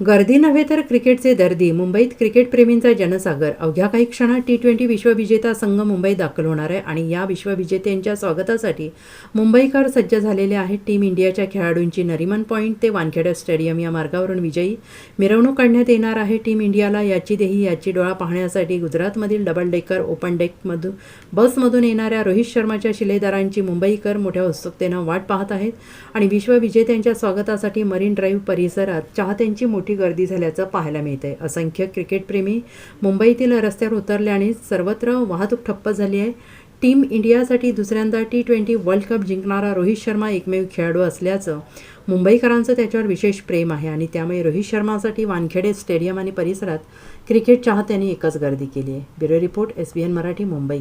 गर्दी नव्हे तर क्रिकेटचे दर्दी. मुंबईत क्रिकेटप्रेमींचा जनसागर. अवघ्या काही क्षणात टी ट्वेंटी विश्वविजेता संघ मुंबईत दाखल होणार आहे आणि या विश्वविजेत्यांच्या स्वागतासाठी मुंबईकर सज्ज झालेले आहेत टीम इंडियाच्या खेळाडूंची नरिमन पॉईंट ते वानखेडे स्टेडियम या मार्गावरून विजयी. मिरवणूक काढण्यात येणार आहे टीम इंडियाला. याची देही याची डोळा पाहण्यासाठी गुजरातमधील डबल डेकर ओपन डेकमधून बसमधून येणाऱ्या रोहित शर्माच्या शिलेदारांची मुंबईकर मोठ्या उत्सुकतेनं वाट पाहत आहेत. आणि विश्वविजेत्यांच्या स्वागतासाठी मरीन ड्राईव्ह परिसरात चाहत्यांची मोठी गर्दी झाल्याचं पाहायला मिळतंय. असंख्य क्रिकेटप्रेमी मुंबईतील रस्त्यावर उतरल्याने सर्वत्र वाहतूक ठप्प झाली आहे. टीम इंडियासाठी दुसऱ्यांदा टी ट्वेंटी वर्ल्ड कप जिंकणारा रोहित शर्मा एकमेव खेळाडू असल्याचं मुंबईकरांचं त्याच्यावर विशेष प्रेम आहे आणि त्यामुळे रोहित शर्मासाठी वानखेडे स्टेडियम आणि परिसरात क्रिकेट चाहत्यांनी एकच गर्दी केली आहे. Bureau report S B N Marathi Mumbai.